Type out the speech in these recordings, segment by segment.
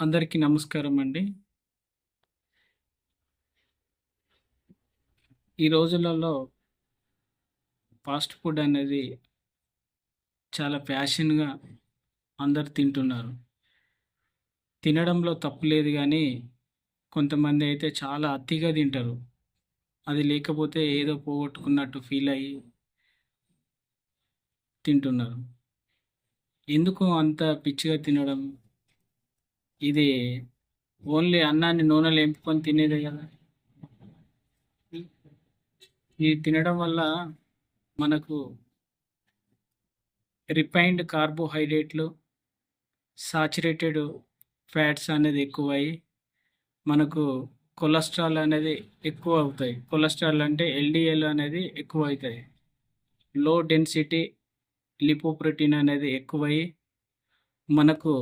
అందరికీ నమస్కారం అండి. ఈ రోజులలో ఫాస్ట్ ఫుడ్ అనేది చాలా ఫ్యాషన్‌గా అందరూ తింటున్నారు. తినడంలో తప్పు లేదు కానీ కొంతమంది అయితే చాలా అతిగా తింటారు. అది లేకపోతే ఏదో పోగొట్టుకున్నట్టు ఫీల్ అయ్యి తింటున్నారు. ఎందుకు అంత పిచ్చిగా తినడం? ఇది ఓన్లీ అన్నాన్ని నూనెలు ఎంపుకొని తినేదే కదా ఇది తినడం వల్ల మనకు రిఫైన్డ్ కార్బోహైడ్రేట్‌లు, సాచురేటెడ్ ఫ్యాట్స్ అనేది ఎక్కువయ్యి, మనకు కొలెస్ట్రాల్ అనేది ఎక్కువ అవుతాయి. కొలెస్ట్రాల్ అంటే ఎల్‌డిఎల్ అనేది ఎక్కువైతాయి. లో డెన్సిటీ లిపోప్రోటీన్ అనేది ఎక్కువయ్యి, మనకు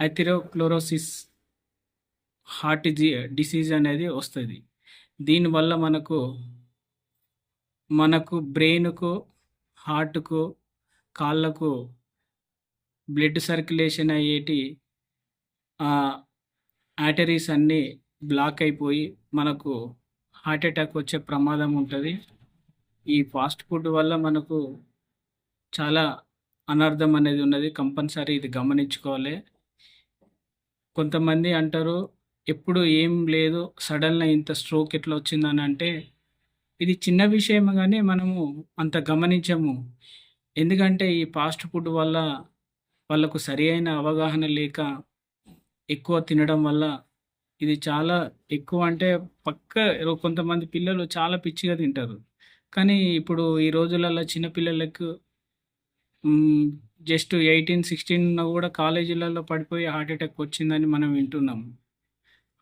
ఐథిరోక్లోరోసిస్ హార్ట్ జి డిసీజ్ అనేది వస్తుంది దీనివల్ల మనకు మనకు బ్రెయిన్‌కు, హార్ట్‌కు, కాళ్ళకు బ్లడ్ సర్క్యులేషన్ అయ్యేటి యాటరీస్ అన్నీ బ్లాక్ అయిపోయి, మనకు హార్ట్ అటాక్ వచ్చే ప్రమాదం ఉంటుంది ఈ ఫాస్ట్ ఫుడ్ వల్ల మనకు చాలా అనర్థం అనేది ఉన్నది. కంపల్సరీ ఇది గమనించుకోవాలి. కొంతమంది అంటారు, ఎప్పుడు ఏం లేదు సడన్గా ఇంత స్ట్రోక్ ఎట్లా వచ్చిందని అంటే, ఇది చిన్న విషయం కానీ మనము అంత గమనించము. ఎందుకంటే ఈ ఫాస్ట్ ఫుడ్ వల్ల వాళ్ళకు సరి అయిన అవగాహన లేక, ఎక్కువ తినడం వల్ల ఇది చాలా ఎక్కువ అంటే పక్క కొంతమంది పిల్లలు చాలా పిచ్చిగా తింటారు. కానీ ఇప్పుడు ఈ రోజులలో చిన్నపిల్లలకు జస్ట్ ఎయిటీన్ సిక్స్టీన్ కూడా కాలేజీలలో పడిపోయి హార్ట్ అటాక్ వచ్చిందని మనం వింటున్నాం.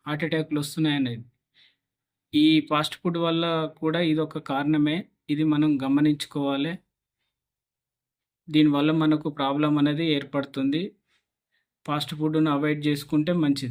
హార్ట్ అటాక్‌లు వస్తున్నాయనేది. ఈ ఫాస్ట్ ఫుడ్ వల్ల కూడా ఇది ఒక కారణమే. ఇది మనం గమనించుకోవాలి దీనివల్ల మనకు ప్రాబ్లం అనేది ఏర్పడుతుంది. ఫాస్ట్ ఫుడ్‌ను అవాయిడ్ చేసుకుంటే మంచిది.